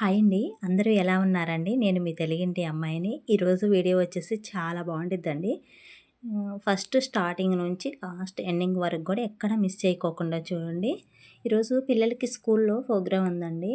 Hi అండి. అందరూ ఎలా ఉన్నారండి? నేను మీ తెలుగింటి అమ్మాయిని. ఈరోజు వీడియో వచ్చేసి చాలా బాగుంటుందండి ఫస్ట్ స్టార్టింగ్ నుంచి లాస్ట్ ఎండింగ్ వరకు కూడా ఎక్కడ మిస్ చేయకోకుండా చూడండి. ఈరోజు పిల్లలకి స్కూల్లో ప్రోగ్రామ్ ఉందండి.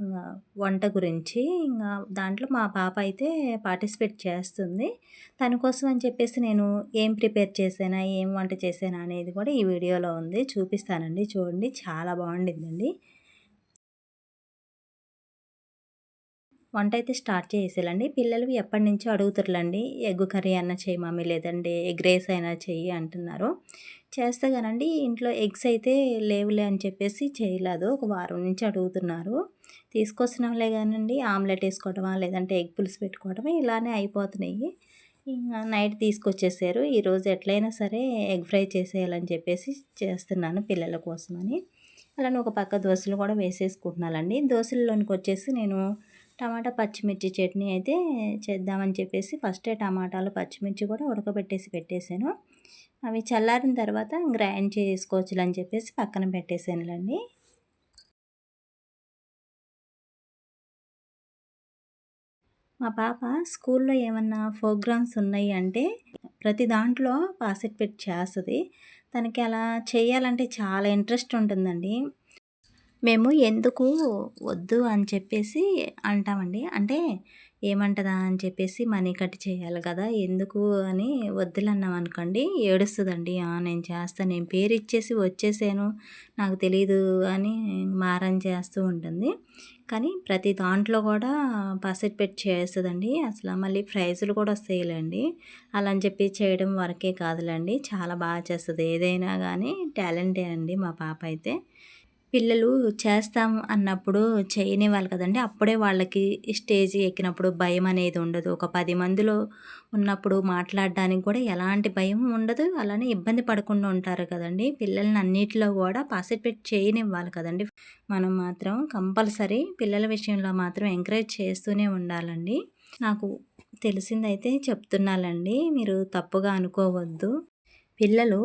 ఇంకా వంట గురించి. ఇంకా దాంట్లో మా పాప అయితే పార్టిసిపేట్ చేస్తుంది. దానికోసం కోసం అని చెప్పేసి నేను ఏం ప్రిపేర్ చేసానా ఏం వంట చేసానా అనేది కూడా ఈ వీడియోలో ఉంది. చూపిస్తానండి. చూడండి. చాలా బాగుండిందండి వంట అయితే స్టార్ట్ చేసేయాలండి. పిల్లలు ఎప్పటి నుంచో అడుగుతారులండి ఎగ్ కర్రీ అన్న చేయి మమ్మీ లేదండి ఎగ్ రైస్ అయినా చెయ్యి అంటున్నారు. చేస్తే కానండి ఇంట్లో ఎగ్స్ అయితే లేవులే అని చెప్పేసి చేయలేదు. ఒక వారం నుంచి అడుగుతున్నారు. తీసుకొస్తున్నాంలే కానండి ఆమ్లెట్ వేసుకోవటమా లేదంటే ఎగ్ పులుసు పెట్టుకోవటమా ఇలానే అయిపోతున్నాయి. ఇంకా నైట్ తీసుకొచ్చేసారు. ఈరోజు ఎట్లయినా సరే ఎగ్ ఫ్రై చేసేయాలని చెప్పేసి చేస్తున్నాను పిల్లల కోసమని. అలానే ఒక పక్క దోశలు కూడా వేసేసుకుంటున్నానండి. దోశల్లోనికి వచ్చేసి నేను టమాటా పచ్చిమిర్చి చట్నీ అయితే చేద్దామని చెప్పేసి ఫస్టే టమాటాలు పచ్చిమిర్చి కూడా ఉడకబెట్టేసి పెట్టేశాను. అవి చల్లారిన తర్వాత గ్రైండ్ చేసుకోవచ్చు అని చెప్పేసి పక్కన పెట్టేశానులండి. మా పాప స్కూల్లో ఏమన్నా ప్రోగ్రామ్స్ ఉన్నాయి అంటే ప్రతి దాంట్లో పార్టిసిపేట్ చేస్తుంది. తనకి అలా చేయాలంటే చాలా ఇంట్రెస్ట్ ఉంటుందండి. మేము ఎందుకు వద్దు అని చెప్పేసి అంటామండి. అంటే ఏమంటదా అని చెప్పేసి మనీ కట్ చేయాలి కదా ఎందుకు అని వద్దులన్నాం అనుకోండి ఏడుస్తుందండి. నేను చేస్తాను నేను పేరు ఇచ్చేసి వచ్చేసాను నాకు తెలియదు అని మారం చేస్తూ ఉంటుంది. కానీ ప్రతి దాంట్లో కూడా పార్టిసిపేట్ చేస్తుందండి. అసలు మళ్ళీ ప్రైజులు కూడా వస్తాయిలేండి. అలా అని చెప్పి చేయడం వరకే కాదులేండి. చాలా బాగా చేస్తుంది. ఏదైనా కానీ టాలెంటే అండి మా పాప అయితే. పిల్లలు చేస్తాం అన్నప్పుడు చేయనివ్వాలి కదండి. అప్పుడే వాళ్ళకి స్టేజ్ ఎక్కినప్పుడు భయం అనేది ఉండదు. ఒక పది మందిలో ఉన్నప్పుడు మాట్లాడడానికి కూడా ఎలాంటి భయం ఉండదు. అలానే ఇబ్బంది పడకుండా ఉంటారు కదండి. పిల్లల్ని అన్నిటిలో కూడా పార్టిసిపేట్ చేయనివ్వాలి కదండి. మనం మాత్రం కంపల్సరీ పిల్లల విషయంలో మాత్రం ఎంకరేజ్ చేస్తూనే ఉండాలండి. నాకు తెలిసిందైతే చెప్తున్నానండి. మీరు తప్పుగా అనుకోవద్దు. పిల్లలు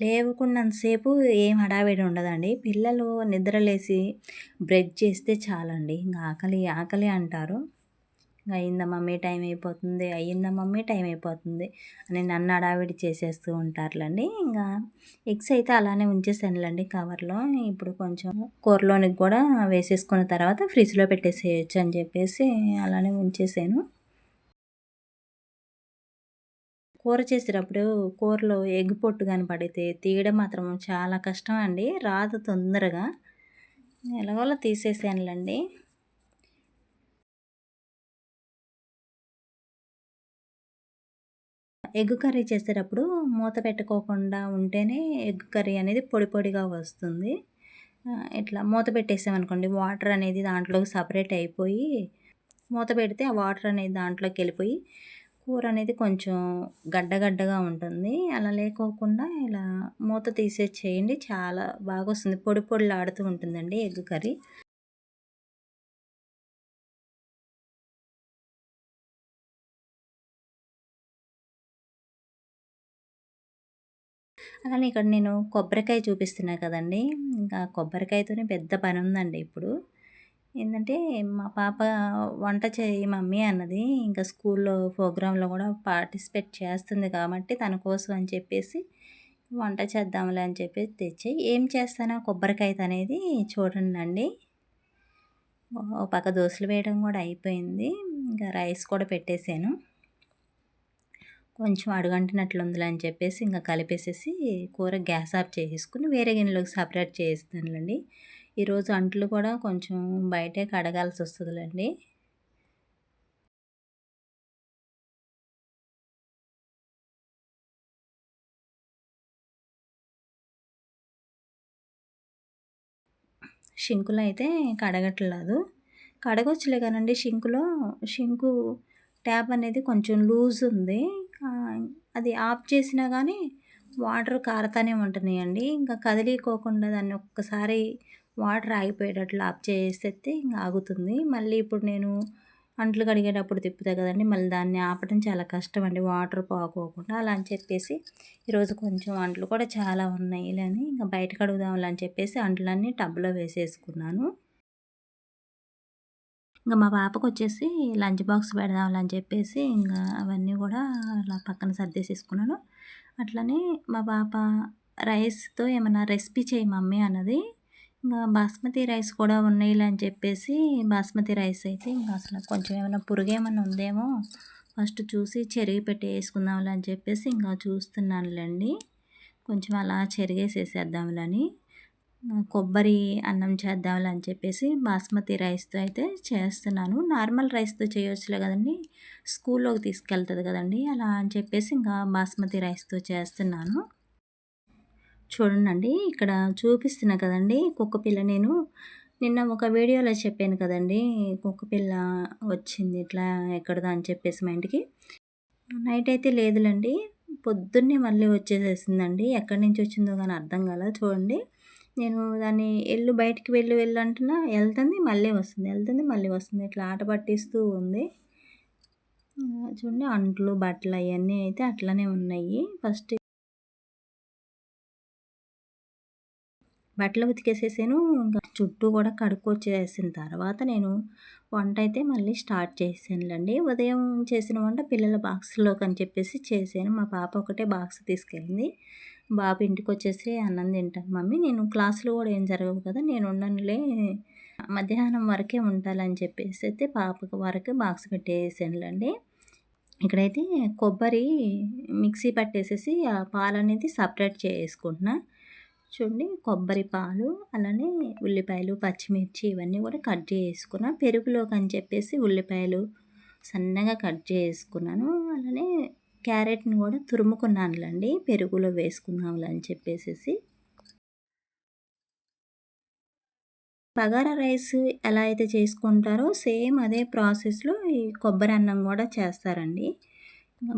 లేవకున్నంతసేపు ఏం హడావిడి ఉండదండి. పిల్లలు నిద్రలేసి బ్రెడ్ చేస్తే చాలండి. ఇంకా ఆకలి ఆకలి అంటారు. అయిందా మమ్మీ టైం అయిపోతుంది అయ్యిందా మమ్మీ టైం అయిపోతుంది అని నన్ను అడావిడి చేసేస్తూ ఉంటారులండి. ఇంకా ఎగ్స్ అయితే అలానే ఉంచేసానులండి కవర్లో. ఇప్పుడు కొంచెం కూరలోనికి కూడా వేసేసుకున్న తర్వాత ఫ్రిడ్జ్లో పెట్టేసేయచ్చు అని చెప్పేసి అలానే ఉంచేసాను. కూర చేసేటప్పుడు కూరలో ఎగ్ పొట్టు కానీ పడితే తీయడం మాత్రం చాలా కష్టం అండి. రాదు తొందరగా. ఎలాగోలా తీసేసానులేండి ఎగ్ కర్రీ చేసేటప్పుడు మూత పెట్టుకోకుండా ఉంటేనే ఎగ్ కర్రీ అనేది పొడి పొడిగా వస్తుంది. ఇట్లా మూత పెట్టేసామనుకోండి వాటర్ అనేది దాంట్లోకి సపరేట్ అయిపోయి మూత పెడితే ఆ వాటర్ అనేది దాంట్లోకి వెళ్ళిపోయి కూర అనేది కొంచెం గడ్డగడ్డగా ఉంటుంది. అలా లేకోకుండా ఇలా మూత తీసేది చేయండి. చాలా బాగా వస్తుంది పొడి పొడిలాడుతూ ఉంటుందండి ఎగ్ కర్రీ. అలానే ఇక్కడ నేను కొబ్బరికాయ చూపిస్తున్నా కదండి. ఇంకా కొబ్బరికాయతోనే పెద్ద పని ఉందండి ఇప్పుడు. ఏంటంటే మా పాప వంట చేయి మమ్మీ అన్నది. ఇంకా స్కూల్లో ప్రోగ్రాంలో కూడా పార్టిసిపేట్ చేస్తుంది కాబట్టి తన కోసం అని చెప్పేసి వంట చేద్దాంలే అని చెప్పేసి తెచ్చి ఏం చేస్తానో కొబ్బరికాయ అనేది చూడండి అండి పక్క దోశలు వేయడం కూడా అయిపోయింది. ఇంకా రైస్ కూడా పెట్టేశాను. కొంచెం అడుగంటినట్లుందిలే అని చెప్పేసి ఇంకా కలిపేసేసి కూర గ్యాస్ ఆఫ్ చేసేసుకుని వేరే గిన్నెలోకి సపరేట్ చేస్తానులేండి ఈరోజు అంట్లు కూడా కొంచెం బయటే కడగాల్సి వస్తుందిలేండి. షింకులు అయితే కడగట్లేదు. కడగొచ్చులే కానండి షింకులో. షింకు ట్యాప్ అనేది కొంచెం లూజ్ ఉంది. అది ఆఫ్ చేసినా కానీ వాటర్ కారుతూనే ఉంటున్నాయండి. ఇంకా కదిలికోకుండా దాన్ని ఒక్కసారి వాటర్ ఆగిపోయేటట్లు ఆఫ్ చేసేస్తే ఇంకా ఆగుతుంది. మళ్ళీ ఇప్పుడు నేను అంట్లు కడిగేటప్పుడు తిప్పుతాయి కదండి మళ్ళీ దాన్ని ఆపడం చాలా కష్టం అండి. వాటర్ పోకోకుండా అలా అని చెప్పేసి ఈరోజు కొంచెం అంట్లు కూడా చాలా ఉన్నాయి అని ఇంకా బయట కడుగుదాం అని చెప్పేసి అంట్లన్నీ టబ్లో వేసేసుకున్నాను. ఇంకా మా పాపకు వచ్చేసి లంచ్ బాక్స్ పెడదామని చెప్పేసి ఇంకా అవన్నీ కూడా అలా పక్కన సర్దేసేసుకున్నాను. అట్లనే మా పాప రైస్తో ఏమైనా రెసిపీ చేయి మమ్మీ అన్నది ఇంకా బాస్మతి రైస్ కూడా ఉన్నాయి అని చెప్పేసి బాస్మతి రైస్ అయితే ఇంకా అసలు కొంచెం ఏమైనా పురుగు ఏమైనా ఉందేమో ఫస్ట్ చూసి చెరిగి పెట్టి వేసుకుందాంలే అని చెప్పేసి ఇంకా చూస్తున్నానులేండి. కొంచెం అలా చెరిగేసేసేద్దాంలని కొబ్బరి అన్నం చేద్దాంలే అని చెప్పేసి బాస్మతి రైస్తో అయితే చేస్తున్నాను. నార్మల్ రైస్తో చేయొచ్చులే కదండి. స్కూల్లోకి తీసుకెళ్తుంది కదండి. అలా అని చెప్పేసి ఇంకా బాస్మతి రైస్తో చేస్తున్నాను. చూడండి ఇక్కడ చూపిస్తున్నా కదండి కుక్క పిల్ల నేను. నిన్న ఒక వీడియోలో చెప్పాను కదండి కుక్క పిల్ల వచ్చింది ఇట్లా ఎక్కడదా అని చెప్పేసి మా ఇంటికి. నైట్ అయితే లేదులేండి పొద్దున్నే మళ్ళీ వచ్చేసేసిందండి. ఎక్కడి నుంచి వచ్చిందో కానీ అర్థం కాల చూడండి. నేను దాన్ని ఎల్లు బయటికి వెళ్ళి వెళ్ళు అంటున్నా వెళ్తుంది మళ్ళీ వస్తుంది వెళ్తుంది మళ్ళీ వస్తుంది. ఇట్లా ఆట పట్టిస్తూ ఉంది. చూడండి అంట్లు బట్టలు అవన్నీ అయితే అట్లనే ఉన్నాయి. ఫస్ట్ బట్టలు ఉతికేసేసాను. ఇంకా చుట్టూ కూడా కడుక్కొచ్చేసిన తర్వాత నేను వంట అయితే మళ్ళీ స్టార్ట్ చేసానులేండి. ఉదయం చేసిన వంట పిల్లల బాక్స్లోకి అని చెప్పేసి చేశాను మా పాప ఒకటే బాక్స్ తీసుకెళ్ళింది. బాబు ఇంటికి వచ్చేసి అన్నం తింటాను మమ్మీ. నేను క్లాసులు కూడా ఏం జరగవు కదా నేను ఉండనులే మధ్యాహ్నం వరకే ఉండాలని చెప్పేసి అయితే పాపకు వరకు బాక్స్ పెట్టేసానులండి. ఇక్కడైతే కొబ్బరి మిక్సీ పట్టేసేసి ఆ పాలు అనేది సపరేట్ చేసుకుంటున్నా. చూడండి కొబ్బరి పాలు అలానే ఉల్లిపాయలు పచ్చిమిర్చి ఇవన్నీ కూడా కట్ చేసుకున్నా. పెరుగులోకి అని చెప్పేసి ఉల్లిపాయలు సన్నగా కట్ చేసుకున్నాను. అలానే క్యారెట్ని కూడా తురుముకున్నానులండి పెరుగులో వేసుకున్నాము చెప్పేసి బగారా రైస్ ఎలా అయితే చేసుకుంటారో సేమ్ అదే ప్రాసెస్లో ఈ కొబ్బరి అన్నం కూడా చేస్తారండి.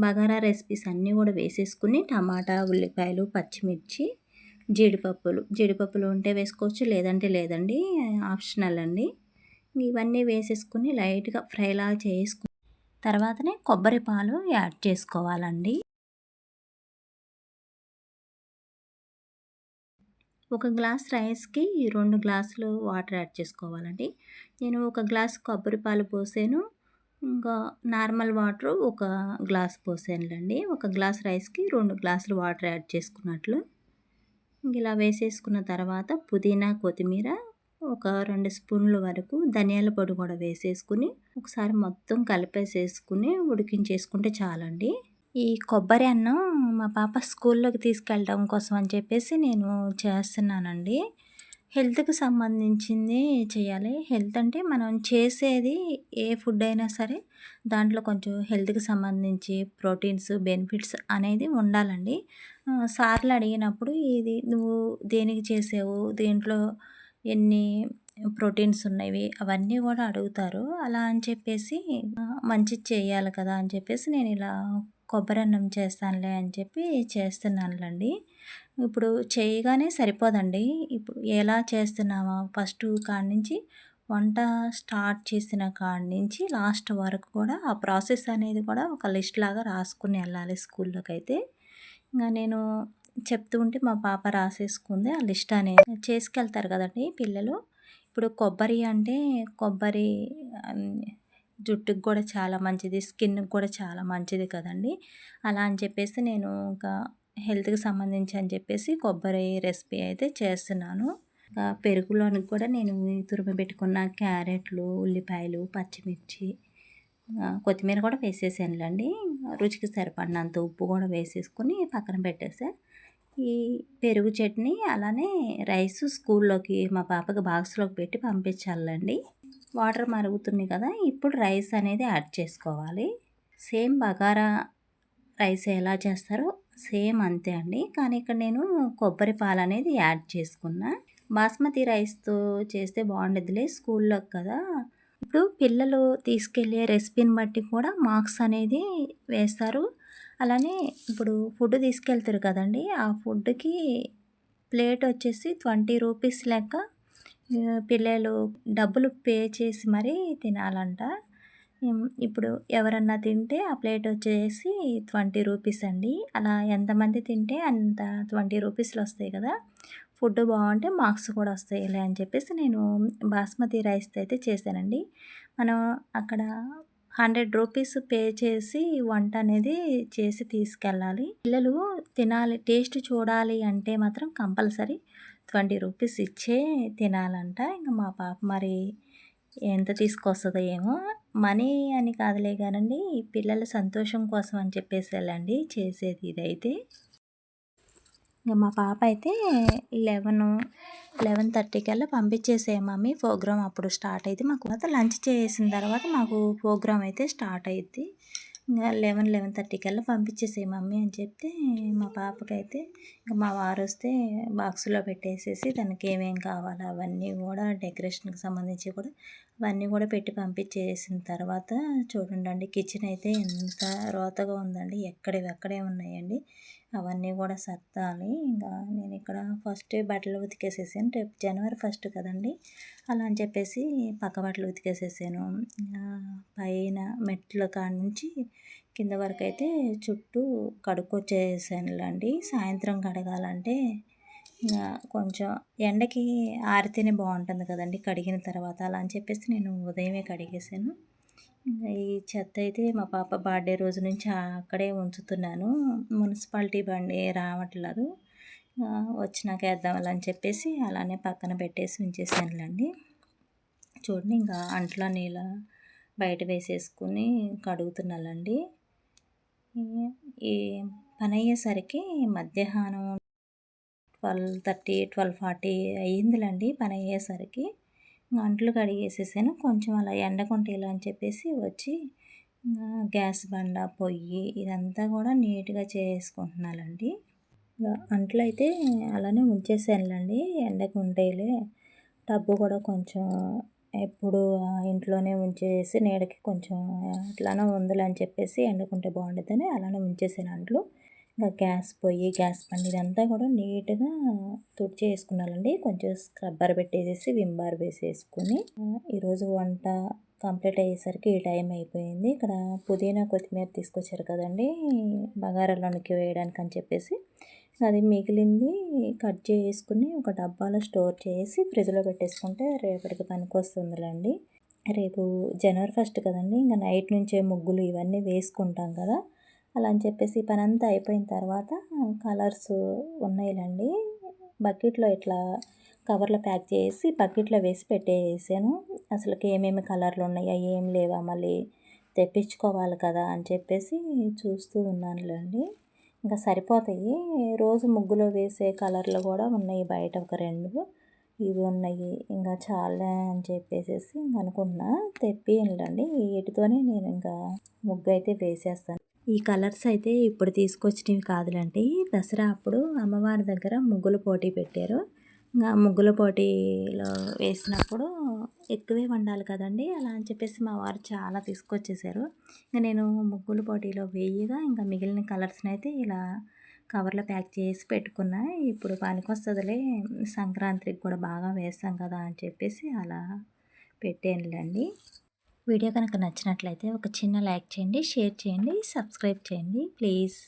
బగారా రెసిపీస్ అన్నీ కూడా వేసేసుకుని టమాటా ఉల్లిపాయలు పచ్చిమిర్చి జీడిపప్పులు. జీడిపప్పులు ఉంటే వేసుకోవచ్చు లేదంటే లేదండి. ఆప్షనల్ అండి. ఇవన్నీ వేసేసుకుని లైట్గా ఫ్రైలా చేసుకుని తర్వాతనే కొబ్బరి పాలు యాడ్ చేసుకోవాలండి. ఒక గ్లాస్ రైస్కి రెండు గ్లాసులు వాటర్ యాడ్ చేసుకోవాలండి. నేను ఒక గ్లాస్ కొబ్బరి పాలు పోసాను. ఇంకా నార్మల్ వాటర్ ఒక గ్లాస్ పోసానులండి. ఒక గ్లాస్ రైస్కి రెండు గ్లాసులు వాటర్ యాడ్ చేసుకున్నట్లు. ఇలా వేసేసుకున్న తర్వాత పుదీనా కొత్తిమీర ఒక రెండు స్పూన్ల వరకు ధనియాల పొడి కూడా వేసేసుకుని ఒకసారి మొత్తం కలిపేసేసుకుని ఉడికించేసుకుంటే చాలండి. ఈ కొబ్బరి అన్నం మా పాప స్కూల్లోకి తీసుకెళ్ళడం కోసం అని చెప్పేసి నేను చేస్తున్నానండి. హెల్త్కి సంబంధించింది చేయాలి. హెల్త్ అంటే మనం చేసేది ఏ ఫుడ్ అయినా సరే దాంట్లో కొంచెం హెల్త్కి సంబంధించి ప్రోటీన్స్ బెనిఫిట్స్ అనేది ఉండాలండి. సార్లు అడిగినప్పుడు ఇది నువ్వు దేనికి చేసావు? దీంట్లో ఎన్ని ప్రోటీన్స్ ఉన్నవి? అవన్నీ కూడా అడుగుతారు. అలా అని చెప్పేసి మంచిది చేయాలి కదా అని చెప్పేసి నేను ఇలా కొబ్బరి అన్నం చేస్తానులే అని చెప్పి చేస్తున్నానులేండి. ఇప్పుడు చేయగానే సరిపోదండి. ఇప్పుడు ఎలా చేస్తున్నావా ఫస్ట్ కాడి నుంచి వంట స్టార్ట్ చేసిన కాడి నుంచి లాస్ట్ వరకు కూడా ఆ ప్రాసెస్ అనేది కూడా ఒక లిస్ట్ లాగా రాసుకుని వెళ్ళాలి స్కూల్లోకి అయితే ఇంకా నేను చెప్తూ ఉంటే మా పాప రాసేసుకుంది. ఆ లిస్ట్ అనేది చేసుకెళ్తారు కదండి పిల్లలు. ఇప్పుడు కొబ్బరి అంటే కొబ్బరి జుట్టుకు కూడా చాలా మంచిది స్కిన్కి కూడా చాలా మంచిది కదండి. అలా అని చెప్పేసి నేను ఇంకా హెల్త్కి సంబంధించి అని చెప్పేసి కొబ్బరి రెసిపీ అయితే చేస్తున్నాను. ఇంకా పెరుగులోనికి కూడా నేను తురిమి పెట్టుకున్న క్యారెట్లు ఉల్లిపాయలు పచ్చిమిర్చి కొత్తిమీర కూడా వేసేసానులేండి. రుచికి సరిపడినంత ఉప్పు కూడా వేసేసుకుని పక్కన పెట్టేసా. ఈ పెరుగు చట్నీ అలానే రైస్ స్కూల్లోకి మా పాపకి బాక్స్లోకి పెట్టి పంపించాలండి. వాటర్ మరుగుతుంది కదా ఇప్పుడు రైస్ అనేది యాడ్ చేసుకోవాలి. సేమ్ బగారా రైస్ ఎలా చేస్తారో సేమ్ అంతే అండి. కానీ ఇక్కడ నేను కొబ్బరి పాలు అనేది యాడ్ చేసుకున్నా. బాస్మతి రైస్తో చేస్తే బాగుండదులే స్కూల్లో కదా. ఇప్పుడు పిల్లలు తీసుకెళ్ళే రెసిపీని బట్టి కూడా మార్క్స్ అనేది వేస్తారు. అలానే ఇప్పుడు ఫుడ్ తీసుకెళ్తారు కదండి ఆ ఫుడ్కి ప్లేట్ వచ్చేసి ట్వంటీ రూపీస్ లెక్క. పిల్లలు డబ్బులు పే చేసి మరీ తినాలంట. ఇప్పుడు ఎవరన్నా తింటే ఆ ప్లేట్ వచ్చేసి ట్వంటీ రూపీస్ అండి. అలా ఎంతమంది తింటే అంత ట్వంటీ రూపీస్లు వస్తాయి కదా. ఫుడ్ బాగుంటే మార్క్స్ కూడా వస్తాయిలే అని చెప్పేసి నేను బాస్మతి రైస్ అయితే చేశానండి. మనం అక్కడ హండ్రెడ్ రూపీస్ పే చేసి వంట అనేది చేసి తీసుకెళ్ళాలి. పిల్లలు తినాలి టేస్ట్ చూడాలి అంటే మాత్రం కంపల్సరీ ట్వంటీ రూపీస్ ఇచ్చే తినాలంట. ఇంకా మా పాప మరి ఎంత తీసుకొస్తుందో ఏమో. మనీ అని కాదులే కానండి పిల్లల సంతోషం కోసం అని చెప్పేసి వెళ్ళండి చేసేది ఇదైతే. ఇంకా మా పాప అయితే లెవెన్ లెవెన్ థర్టీ కల్లా పంపించేసే మమ్మీ ప్రోగ్రామ్ అప్పుడు స్టార్ట్ అయింది మాకు తర్వాత లంచ్ చేసిన తర్వాత మాకు ప్రోగ్రామ్ అయితే స్టార్ట్ అయింది ఇంకా లెవెన్ లెవెన్ థర్టీ కల్లా పంపించేసే మమ్మీ అని చెప్తే మా పాపకైతే ఇంకా మా వారు వస్తే బాక్స్లో పెట్టేసేసి తనకి ఏమేం కావాలో అవన్నీ కూడా డెకరేషన్కి సంబంధించి కూడా అవన్నీ కూడా పెట్టి పంపించేసిన తర్వాత చూడండి కిచెన్ అయితే ఎంత రోతగా ఉందండి ఎక్కడివి అక్కడే ఉన్నాయండి. అవన్నీ కూడా సర్దాలి. ఇంకా నేను ఇక్కడ ఫస్ట్ బట్టలు ఉతికేసేసాను. రేపు జనవరి ఫస్ట్ కదండి. అలా అని చెప్పేసి పక్క బట్టలు ఉతికేసేసాను. పైన మెట్ల కాడ నుంచి కింద వరకు అయితే చుట్టూ కడుక్కొచ్చేసానులేండి. సాయంత్రం కడగాలంటే కొంచెం ఎండకి ఆరితేనే బాగుంటుంది కదండి. కడిగిన తర్వాత అలా అని చెప్పేసి నేను ఉదయమే కడిగేసాను. ఈ చెత్త అయితే మా పాప బర్త్డే రోజు నుంచి అక్కడే ఉంచుతున్నాను. మున్సిపాలిటీ బండి రావట్లేదు. వచ్చినాక వేద్దామని చెప్పేసి అలానే పక్కన పెట్టేసి ఉంచేసానులేండి. చూడండి ఇంకా అంట్లో నీళ్ళ బయట వేసేసుకుని కడుగుతున్నానండి. ఈ పని అయ్యేసరికి మధ్యాహ్నం ట్వెల్వ్ థర్టీ ట్వెల్వ్ ఫార్టీ అయ్యిందిలేండి పని అయ్యేసరికి. గంటలు కడిగేసేసాను. కొంచెం అలా ఎండకుంటే ఇలా అని చెప్పేసి వచ్చి గ్యాస్ బండ పొయ్యి ఇదంతా కూడా నీట్గా చేసుకుంటున్నానండి. అంట్లు అయితే అలానే ఉంచేసానులేండి. ఎండకు ఉంటేలే టబ్బు కూడా కొంచెం ఎప్పుడు ఇంట్లోనే ఉంచేసి నీడకి కొంచెం అట్లానే ఉందని అని చెప్పేసి ఎండకుంటే బాగుంటుందని అలానే ఉంచేసాను అంట్లు. ఇంకా గ్యాస్ పొయ్యి గ్యాస్ బండి ఇదంతా కూడా నీట్గా తుడిచి వేసుకున్నానండి. కొంచెం స్క్రబ్బర్ పెట్టేసేసి విమ్ బార్ వేసేసుకుని ఈరోజు వంట కంప్లీట్ అయ్యేసరికి ఈ టైం అయిపోయింది. ఇక్కడ పుదీనా కొత్తిమీర తీసుకొచ్చారు కదండి బగారాలోనికి వేయడానికి అని చెప్పేసి. అది మిగిలింది కట్ చేసుకుని ఒక డబ్బాలో స్టోర్ చేసి ఫ్రిడ్జ్లో పెట్టేసుకుంటే రేపటికి పనికి వస్తుందిలేండి. రేపు జనవరి ఫస్ట్ కదండి ఇంకా నైట్ నుంచే ముగ్గులు ఇవన్నీ వేసుకుంటాం కదా. అలా అని చెప్పేసి పని అంతా అయిపోయిన తర్వాత కలర్స్ ఉన్నాయిలండి. బకెట్లో ఇట్లా కవర్లో ప్యాక్ చేసి బకెట్లో వేసి పెట్టేసాను అసలుకి ఏమేమి కలర్లు ఉన్నాయా ఏం లేవా మళ్ళీ తెప్పించుకోవాలి కదా అని చెప్పేసి చూస్తూ ఉన్నానులేండి. ఇంకా సరిపోతాయి. రోజు ముగ్గులో వేసే కలర్లు కూడా ఉన్నాయి బయట ఒక రెండు. ఇవి ఉన్నాయి. ఇంకా చాలా అని చెప్పేసి అనుకున్నా. తెప్పియండి వీటితోనే నేను ఇంకా ముగ్గు అయితే వేసేస్తాను. ఈ కలర్స్ అయితే ఇప్పుడు తీసుకొచ్చినవి కాదులండి. దసరా అప్పుడు అమ్మవారి దగ్గర ముగ్గుల పోటీ పెట్టారు. ఇంకా ముగ్గుల పోటీలో వేసినప్పుడు ఎక్కువే వండాలి కదండి. అలా అని చెప్పేసి మా వారు చాలా తీసుకొచ్చేసారు. ఇంకా నేను ముగ్గుల పోటీలో వేయగా ఇంకా మిగిలిన కలర్స్ని అయితే ఇలా కవర్లో ప్యాక్ చేసి పెట్టుకున్నా. ఇప్పుడు పనికొస్తుందిలే సంక్రాంతికి కూడా బాగా వేస్తాం కదా అని చెప్పేసి అలా పెట్టానులేండి. వీడియో కనుక నచ్చినట్లయితే ఒక చిన్న లైక్ చేయండి షేర్ చేయండి సబ్స్క్రైబ్ చేయండి. ప్లీజ్.